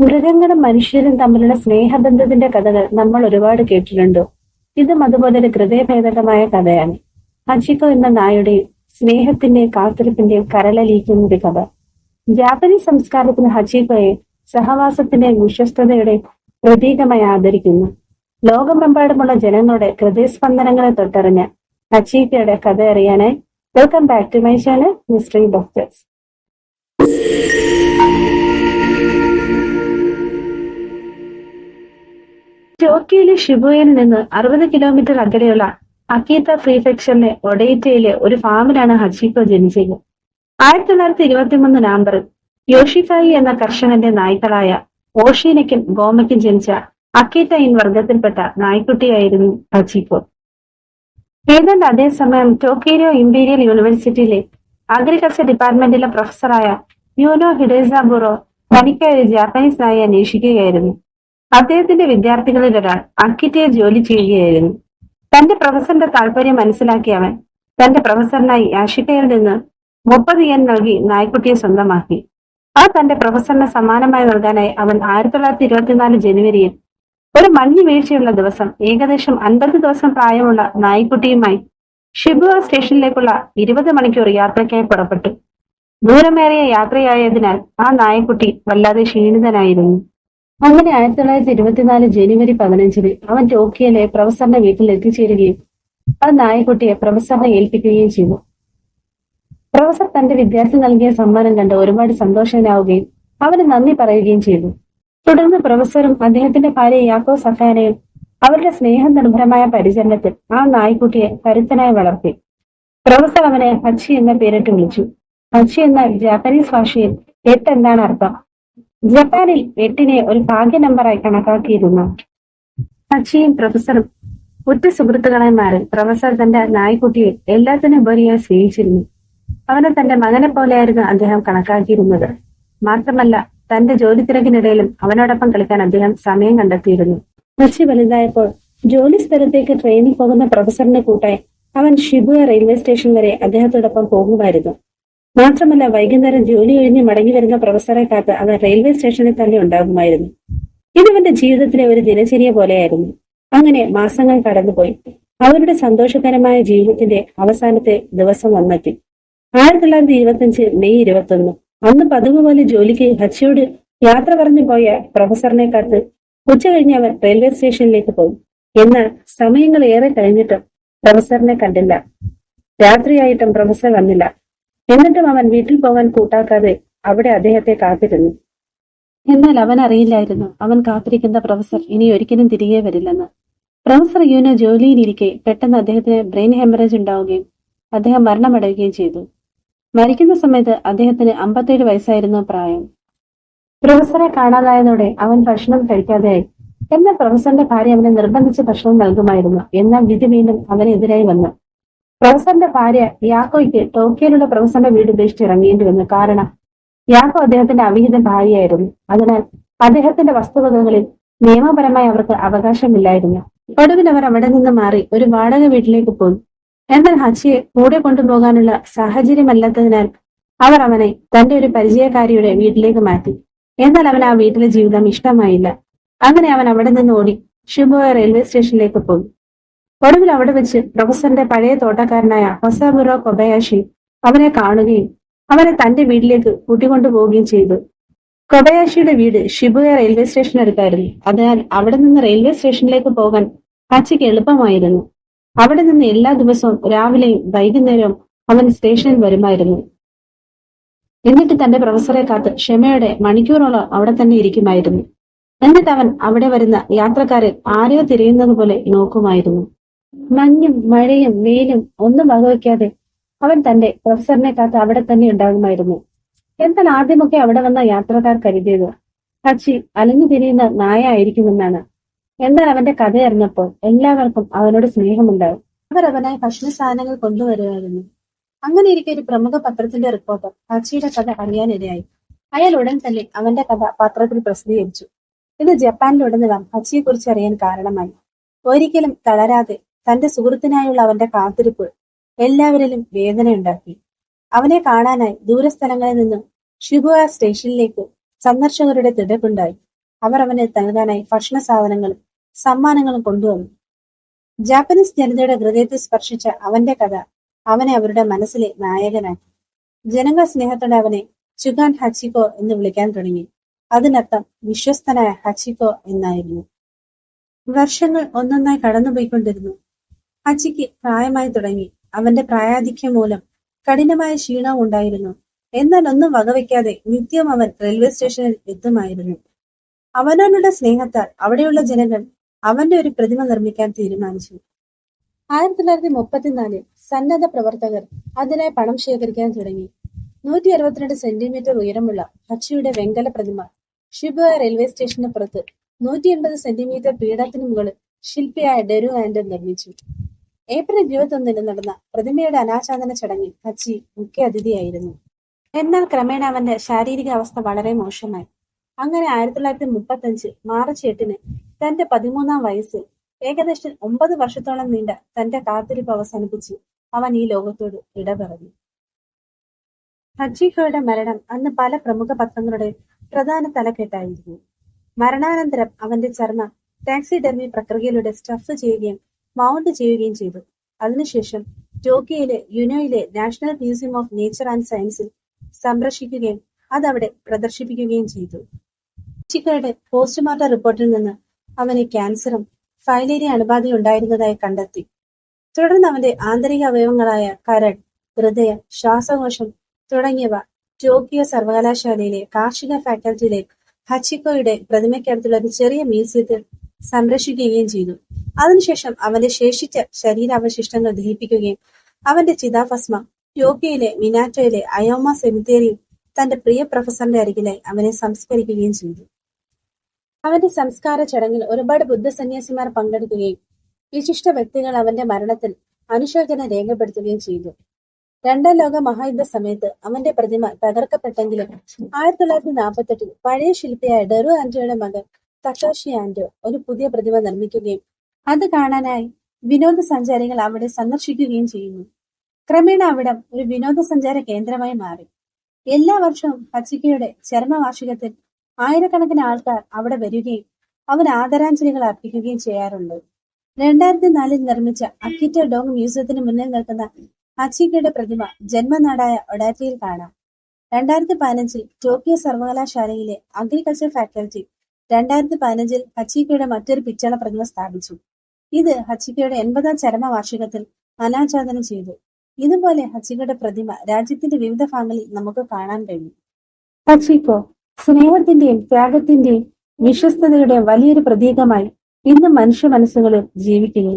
മൃഗങ്ങളും മനുഷ്യരും തമ്മിലുള്ള സ്നേഹബന്ധത്തിന്റെ കഥകൾ നമ്മൾ ഒരുപാട് കേട്ടിട്ടുണ്ടോ. ഇതും അതുപോലെ ഒരു ഹൃദയഭേദകമായ കഥയാണ്. അജിക്കോ എന്ന നായുടെയും സ്നേഹത്തിന്റെയും കാത്തിരിപ്പിന്റെയും കരളലിയിക്കുന്ന ഒരു കഥ. ജാപ്പനീസ് സംസ്കാരത്തിന് ഹജീഫയെ സഹവാസത്തിന്റെയും വിശ്വസ്തതയുടെയും പ്രതീകമായി ആദരിക്കുന്നു. ലോകമെമ്പാടുമുള്ള ജനങ്ങളുടെ ഹൃദയസ്പന്ദനങ്ങളെ തൊട്ടറിഞ്ഞ ഹച്ചീക്കയുടെ കഥ അറിയാനായി welcome back to my channel mystery doctors. ടോക്കിയോയിലെ ഷിബുയിൽ നിന്ന് അറുപത് കിലോമീറ്റർ അകലെയുള്ള അക്കീത്ത പ്രീഫെക്ചറിലെ ഒഡേറ്റയിലെ ഒരു ഫാമിലാണ് ഹച്ചിക്കോ ജനിച്ചത്. ആയിരത്തി തൊള്ളായിരത്തി ഇരുപത്തി മൂന്ന് നവംബറിൽ യോഷിക്കായി എന്ന കർഷകന്റെ നായ്ക്കളായ ഓഷീനയ്ക്കും ഗോമയ്ക്കും ജനിച്ച അക്കീത്ത ഇൻ വർഗത്തിൽപ്പെട്ട നായ്ക്കുട്ടിയായിരുന്നു ഹച്ചിക്കോ ഏതാണ്ട് അതേസമയം ടോക്കിയോ ഇംപീരിയൽ യൂണിവേഴ്സിറ്റിയിലെ അഗ്രികൾച്ചർ ഡിപ്പാർട്ട്മെന്റിലെ പ്രൊഫസറായ യൂനോ ഹിഡേസാബുറോ തനിക്കായി ഒരു ജാപ്പനീസ് നായി അന്വേഷിക്കുകയായിരുന്നു. അദ്ദേഹത്തിന്റെ വിദ്യാർത്ഥികളിൽ ഒരാൾ അക്കിറ്റയിൽ ജോലി ചെയ്യുകയായിരുന്നു. തന്റെ പ്രൊഫസറിന്റെ താല്പര്യം മനസ്സിലാക്കിയ അവൻ തന്റെ പ്രൊഫസറിനായി യാഷിക്കയിൽ നിന്ന് മുപ്പത് എൻ നൽകി നായ്ക്കുട്ടിയെ സ്വന്തമാക്കി. ആ തന്റെ പ്രൊഫസറിന് സമാനമായി നൽകാനായി അവൻ ആയിരത്തി തൊള്ളായിരത്തി ഇരുപത്തിനാല് ജനുവരിയിൽ ഒരു മഞ്ഞ് വീഴ്ചയുള്ള ദിവസം ഏകദേശം അൻപത് ദിവസം പ്രായമുള്ള നായ്ക്കുട്ടിയുമായി ഷിബുവ സ്റ്റേഷനിലേക്കുള്ള ഇരുപത് മണിക്കൂർ യാത്രയ്ക്കായി പുറപ്പെട്ടു. ദൂരമേറിയ യാത്രയായതിനാൽ ആ നായക്കുട്ടി വല്ലാതെ ക്ഷീണിതനായിരുന്നു. അങ്ങനെ ആയിരത്തി തൊള്ളായിരത്തി ഇരുപത്തിനാല് ജനുവരി പതിനഞ്ചിന് അവൻ ടോക്കിയോയിലെ പ്രൊഫസറിന്റെ വീട്ടിൽ എത്തിച്ചേരുകയും ആ നായക്കുട്ടിയെ പ്രൊഫസറിനെ ഏൽപ്പിക്കുകയും ചെയ്തു. പ്രൊഫസർ തന്റെ വിദ്യാർത്ഥി നൽകിയ സമ്മാനം കണ്ട് ഒരുപാട് സന്തോഷനാവുകയും അവന് നന്ദി പറയുകയും ചെയ്തു. തുടർന്ന് പ്രൊഫസറും അദ്ദേഹത്തിന്റെ ഭാര്യ യാക്കോ സഫാനയും അവരുടെ സ്നേഹം നിർഭരമായ പരിചരണത്തിൽ ആ നായ്ക്കുട്ടിയെ കരുത്തനായി വളർത്തി. പ്രൊഫസർ അവനെ ഹച്ചി എന്ന പേരിട്ട് വിളിച്ചു. ഹച്ചി എന്ന ജാപ്പനീസ് ഭാഷയിൽ എട്ട് എന്താണ് അർത്ഥം? ജപ്പാനിൽ എട്ടിനെ ഒരു ഭാഗ്യ നമ്പറായി കണക്കാക്കിയിരുന്നു. ഹച്ചിയും പ്രൊഫസറും ഉറ്റ സുഹൃത്തുക്കളായി മാറി പ്രൊഫസർ തന്റെ നായ്ക്കുട്ടിയെ എല്ലാത്തിനും ഉപരിയായി സ്നേഹിച്ചിരുന്നു. അവനെ തന്റെ മകനെ പോലെയായിരുന്നു അദ്ദേഹം കണക്കാക്കിയിരുന്നത്. മാത്രമല്ല തന്റെ ജോലി തിരക്കിനിടയിലും അവനോടൊപ്പം കളിക്കാൻ അദ്ദേഹം സമയം കണ്ടെത്തിയിരുന്നു. കൊച്ചി വലുതായപ്പോൾ ജോലി സ്ഥലത്തേക്ക് ട്രെയിനിൽ പോകുന്ന പ്രൊഫസറിനെ കൂട്ടായി അവൻ ഷിബുയ റെയിൽവേ സ്റ്റേഷൻ വരെ അദ്ദേഹത്തോടൊപ്പം പോകുമായിരുന്നു. മാത്രമല്ല വൈകുന്നേരം ജോലി കഴിഞ്ഞ് മടങ്ങി വരുന്ന പ്രൊഫസറെ കാത്ത് അവൻ റെയിൽവേ സ്റ്റേഷനിൽ തന്നെ ഉണ്ടാകുമായിരുന്നു. ഇതവന്റെ ജീവിതത്തിലെ ഒരു ദിനചര്യ പോലെയായിരുന്നു. അങ്ങനെ മാസങ്ങൾ കടന്നുപോയി. അവരുടെ സന്തോഷകരമായ ജീവിതത്തിന്റെ അവസാനത്തെ ദിവസം വന്നെത്തി. ആയിരത്തി തൊള്ളായിരത്തി ഇരുപത്തിയഞ്ച് മെയ് ഇരുപത്തൊന്ന്. അന്ന് പതിവ് പോലെ ജോലിക്ക് ഹച്ചിയോട് യാത്ര പറഞ്ഞു പോയ പ്രൊഫസറിനെ കാത്ത് ഉച്ച കഴിഞ്ഞ് അവർ റെയിൽവേ സ്റ്റേഷനിലേക്ക് പോകും എന്നാൽ സമയങ്ങൾ ഏറെ കഴിഞ്ഞിട്ടും പ്രൊഫസറിനെ കണ്ടില്ല. രാത്രിയായിട്ടും പ്രൊഫസർ വന്നില്ല. എന്നിട്ടും അവൻ വീട്ടിൽ പോകാൻ കൂട്ടാക്കാതെ അവിടെ അദ്ദേഹത്തെ കാത്തിരുന്നു. എന്നാൽ അവൻ അറിയില്ലായിരുന്നു. അവൻ കാത്തിരിക്കുന്ന പ്രൊഫസർ ഇനി ഒരിക്കലും തിരികെ വരില്ലെന്ന്. പ്രൊഫസർ യൂനോ ജോലിയിലിരിക്കെ പെട്ടെന്ന് അദ്ദേഹത്തിന് ബ്രെയിൻ ഹെമറേജ് ഉണ്ടാവുകയും അദ്ദേഹം മരണമടയുകയും ചെയ്തു. മരിക്കുന്ന സമയത്ത് അദ്ദേഹത്തിന് അമ്പത്തേഴ് വയസ്സായിരുന്നു പ്രായം. പ്രൊഫസറെ കാണാതായതോടെ അവൻ ഭക്ഷണം കഴിക്കാതെയായി. എന്നാൽ പ്രൊഫസറിന്റെ ഭാര്യ അവനെ നിർബന്ധിച്ച് ഭക്ഷണം നൽകുമായിരുന്നു. എന്നാൽ വിധി വീണ്ടും അവനെതിരായി വന്നു. പ്രൊഫസറിന്റെ ഭാര്യ യാക്കോയ്ക്ക് ടോക്കിയോയിലുള്ള പ്രൊഫസറിന്റെ വീട് ഉപേക്ഷിച്ച് ഇറങ്ങേണ്ടി വന്നു. കാരണം യാക്കോ അദ്ദേഹത്തിന്റെ അവിഹിത ഭാര്യയായിരുന്നു. അതിനാൽ അദ്ദേഹത്തിന്റെ വസ്തുവകകളിൽ നിയമപരമായി അവർക്ക് അവകാശമില്ലായിരുന്നു. ഒടുവിൽ അവർ അവിടെ നിന്ന് മാറി ഒരു വാടക വീട്ടിലേക്ക് പോയി. എന്നാൽ ഹച്ചിയെ കൂടെ കൊണ്ടുപോകാനുള്ള സാഹചര്യമല്ലാത്തതിനാൽ അവർ അവനെ തന്റെ ഒരു പരിചയക്കാരിയുടെ വീട്ടിലേക്ക് മാറ്റി. എന്നാൽ അവൻ ആ വീട്ടിലെ ജീവിതം ഇഷ്ടമായില്ല. അങ്ങനെ അവൻ അവിടെ നിന്ന് ഓടി ഷിബോയ റെയിൽവേ സ്റ്റേഷനിലേക്ക് പോയി. ഒടുവിൽ അവിടെ വെച്ച് പ്രൊഫസറിന്റെ പഴയ തോട്ടക്കാരനായ ഹൊസാബുറോ കൊബയാഷി അവനെ കാണുകയും അവനെ തന്റെ വീട്ടിലേക്ക് കൂട്ടിക്കൊണ്ടുപോവുകയും ചെയ്തു. കൊബയാഷിയുടെ വീട് ഷിബുയ റെയിൽവേ സ്റ്റേഷൻ അടുത്തായിരുന്നു. അതിനാൽ അവിടെ നിന്ന് റെയിൽവേ സ്റ്റേഷനിലേക്ക് പോകാൻ അച്ചയ്ക്ക് എളുപ്പമായിരുന്നു. അവിടെ നിന്ന് എല്ലാ ദിവസവും രാവിലെയും വൈകുന്നേരവും അവൻ സ്റ്റേഷനിൽ വരുമായിരുന്നു. എന്നിട്ട് തന്റെ പ്രൊഫസറെ കാത്ത് ക്ഷമയോടെ മണിക്കൂറോളം അവിടെ തന്നെ ഇരിക്കുമായിരുന്നു. എന്നിട്ട് അവൻ അവിടെ വരുന്ന യാത്രക്കാരെ ആരെയോ തിരയുന്നത് പോലെ നോക്കുമായിരുന്നു. മഞ്ഞും മഴയും വെയിലും ഒന്നും വകവയ്ക്കാതെ അവൻ തന്റെ പ്രൊഫസറിനെ കാത്ത് അവിടെ തന്നെ ഉണ്ടാകുമായിരുന്നു. എന്നാൽ ആദ്യമൊക്കെ അവിടെ വന്ന യാത്രക്കാർ കരുതിയത് ഹച്ചി അലഞ്ഞു തിരിയുന്ന നായ ആയിരിക്കുമെന്നാണ്. എന്നാൽ അവന്റെ കഥ അറിഞ്ഞപ്പോൾ എല്ലാവർക്കും അവനോട് സ്നേഹമുണ്ടാവും അവർ അവനായി ഭക്ഷണ സാധനങ്ങൾ കൊണ്ടുവരുമായിരുന്നു. അങ്ങനെ ഇരിക്കെ ഒരു പ്രമുഖ പത്രത്തിന്റെ റിപ്പോർട്ടർ ഹച്ചിയുടെ കഥ അറിയാനിടയായി. അയാൾ ഉടൻ തന്നെ അവന്റെ കഥ പത്രത്തിൽ പ്രസിദ്ധീകരിച്ചു. ഇത് ജപ്പാനിലുടനീളം ഹച്ചിയെ കുറിച്ച് അറിയാൻ കാരണമായി. ഒരിക്കലും തളരാതെ തന്റെ സുഹൃത്തിനായുള്ള അവന്റെ കാത്തിരിപ്പ് എല്ലാവരിലും വേദനയുണ്ടാക്കി. അവനെ കാണാനായി ദൂരസ്ഥലങ്ങളിൽ നിന്നും ഷിബുയ സ്റ്റേഷനിലേക്ക് സന്ദർശകരുടെ തിടക്കുണ്ടായി അവർ അവന് നൽകാനായി ഭക്ഷണ സാധനങ്ങളും സമ്മാനങ്ങളും കൊണ്ടുവന്നു. ജാപ്പനീസ് ജനതയുടെ ഹൃദയത്തെ സ്പർശിച്ച അവന്റെ കഥ അവനെ അവരുടെ മനസ്സിലെ നായകനാക്കി. ജനങ്ങൾ സ്നേഹത്തോടെ അവനെ ചുഗാൻ ഹച്ചിക്കോ എന്ന് വിളിക്കാൻ തുടങ്ങി. അതിനർത്ഥം വിശ്വസ്തനായ ഹച്ചിക്കോ എന്നായിരുന്നു. വർഷങ്ങൾ ഒന്നൊന്നായി കടന്നുപോയിക്കൊണ്ടിരുന്നു. ഹച്ചിക്ക് പ്രായമായി തുടങ്ങി. അവന്റെ പ്രായാധിക്യം മൂലം കഠിനമായ ക്ഷീണവും ഉണ്ടായിരുന്നു. എന്നാൽ ഒന്നും വകവയ്ക്കാതെ നിത്യം അവൻ റെയിൽവേ സ്റ്റേഷനിൽ എത്തുമായിരുന്നു. അവനോടുള്ള സ്നേഹത്താൽ അവിടെയുള്ള ജനങ്ങൾ അവന്റെ ഒരു പ്രതിമ നിർമ്മിക്കാൻ തീരുമാനിച്ചു. ആയിരത്തി തൊള്ളായിരത്തി മുപ്പത്തിനാലിൽ സന്നദ്ധ പ്രവർത്തകർ അതിനായി പണം ശേഖരിക്കാൻ തുടങ്ങി. നൂറ്റി അറുപത്തിരണ്ട് സെന്റിമീറ്റർ ഉയരമുള്ള ഹച്ചിയുടെ വെങ്കല പ്രതിമ ഷിബുവ റെയിൽവേ സ്റ്റേഷന് പുറത്ത് നൂറ്റി എൺപത് സെന്റിമീറ്റർ പീഠത്തിന് മുകളിൽ ശില്പിയായ ഡെരു ആൻഡ് നിർമ്മിച്ചു. ഏപ്രിൽ ഇരുപത്തൊന്നിന് നടന്ന പ്രതിമയുടെ അനാച്ഛാദന ചടങ്ങിൽ ഹച്ചി മുഖ്യ അതിഥിയായിരുന്നു. എന്നാൽ ക്രമേണ അവന്റെ ശാരീരിക അവസ്ഥ വളരെ മോശമായി. അങ്ങനെ ആയിരത്തി തൊള്ളായിരത്തി മുപ്പത്തഞ്ച് മാർച്ച് എട്ടിന് തന്റെ പതിമൂന്നാം വയസ്സിൽ ഏകദേശം ഒമ്പത് വർഷത്തോളം നീണ്ട തന്റെ കാത്തിരിപ്പ് അവസാനിപ്പിച്ച് അവൻ ഈ ലോകത്തോട് ഇട പറഞ്ഞു മരണം അന്ന് പല പ്രമുഖ പത്രങ്ങളുടെ പ്രധാന തലക്കെട്ടായിരുന്നു. മരണാനന്തരം അവന്റെ ചർമ്മ ടാക്സി ടാക്സിഡെർമി പ്രക്രിയയിലൂടെ സ്റ്റഫ് ചെയ്യുകയും മൗണ്ട് ചെയ്യുകയും ചെയ്തു. അതിനുശേഷം ടോക്കിയോയിലെ യുനോയിലെ national museum of nature and സയൻസിൽ സംരക്ഷിക്കുകയും അതവിടെ പ്രദർശിപ്പിക്കുകയും ചെയ്തു. ചിക്കയുടെ പോസ്റ്റ്മോർട്ടം റിപ്പോർട്ടിൽ നിന്ന് അവന് ക്യാൻസറും ഫൈലേരിയ അണുബാധയും ഉണ്ടായിരുന്നതായി കണ്ടെത്തി. തുടർന്ന് അവന്റെ ആന്തരിക അവയവങ്ങളായ കരൾ ഹൃദയം ശ്വാസകോശം തുടങ്ങിയവ ടോക്കിയോ സർവകലാശാലയിലെ കാർഷിക ഫാക്കൽറ്റിയിലെ ഹച്ചിക്കോയുടെ പ്രതിമയ്ക്കടുത്തുള്ള ഒരു ചെറിയ മ്യൂസിയത്തിൽ സംരക്ഷിക്കുകയും ചെയ്തു. അതിനുശേഷം അവന്റെ ശേഷിച്ച ശരീരാവശിഷ്ടങ്ങൾ ദഹിപ്പിക്കുകയും അവന്റെ ചിതാഭസ്മം ടോക്കിയോയിലെ മിനാറ്റോയിലെ അയോമ സെമിത്തേരിയിൽ തന്റെ പ്രിയ പ്രൊഫസറിന്റെ അരികിലായി അവനെ സംസ്കരിക്കുകയും ചെയ്തു. അവന്റെ സംസ്കാര ചടങ്ങിൽ ഒരുപാട് ബുദ്ധസന്യാസിമാർ പങ്കെടുക്കുകയും വിശിഷ്ട വ്യക്തികൾ അവന്റെ മരണത്തിൽ അനുശോചനം രേഖപ്പെടുത്തുകയും ചെയ്തു. രണ്ടാം ലോക മഹായുദ്ധ സമയത്ത് അവന്റെ പ്രതിമ തകർക്കപ്പെട്ടെങ്കിലും ആയിരത്തി തൊള്ളായിരത്തി നാൽപ്പത്തെട്ടിൽ പഴയ ശില്പിയായ ഡെറു ആന്റോയുടെ മകൻ തക്കാഷി ആൻഡോ ഒരു പുതിയ പ്രതിമ നിർമ്മിക്കുകയും അത് കാണാനായി വിനോദസഞ്ചാരികൾ അവിടെ സന്ദർശിക്കുകയും ചെയ്യുന്നു. ക്രമേണ അവിടം ഒരു വിനോദസഞ്ചാര കേന്ദ്രമായി മാറി. എല്ലാ വർഷവും ഹച്ചിക്കയുടെ ചരമവാർഷികത്തിൽ ആയിരക്കണക്കിന് ആൾക്കാർ അവിടെ വരികയും അവർ ആദരാഞ്ജലികൾ അർപ്പിക്കുകയും ചെയ്യാറുണ്ട്. രണ്ടായിരത്തി നാലിൽ നിർമ്മിച്ച അക്കിറ്റ ഡോങ് മ്യൂസിയത്തിന് മുന്നിൽ നിൽക്കുന്ന ഹച്ചിക്കയുടെ പ്രതിമ ജന്മനാടായ ഒഡാറ്റയിൽ കാണാം. രണ്ടായിരത്തി പതിനഞ്ചിൽ ടോക്കിയോ സർവകലാശാലയിലെ അഗ്രികൾച്ചർ ഫാക്കൽറ്റി രണ്ടായിരത്തി പതിനഞ്ചിൽ ഹച്ചിക്കയുടെ മറ്റൊരു പിച്ചള പ്രതിമ സ്ഥാപിച്ചു. ഇത് ഹച്ചിക്കയുടെ എൺപതാം ചരമവാർഷികത്തിൽ അനാച്ഛാദനം ചെയ്തു. ഇതുപോലെ ഹച്ചിക്കയുടെ പ്രതിമ രാജ്യത്തിന്റെ വിവിധ ഭാഗങ്ങളിൽ നമുക്ക് കാണാൻ കഴിയും. ഹച്ചിക്കോ സ്നേഹത്തിന്റെയും ത്യാഗത്തിന്റെയും വിശ്വസ്തതയുടെ വലിയൊരു പ്രതീകമായി ഇന്ന് മനുഷ്യ മനസ്സുകളിൽ ജീവിക്കുന്നു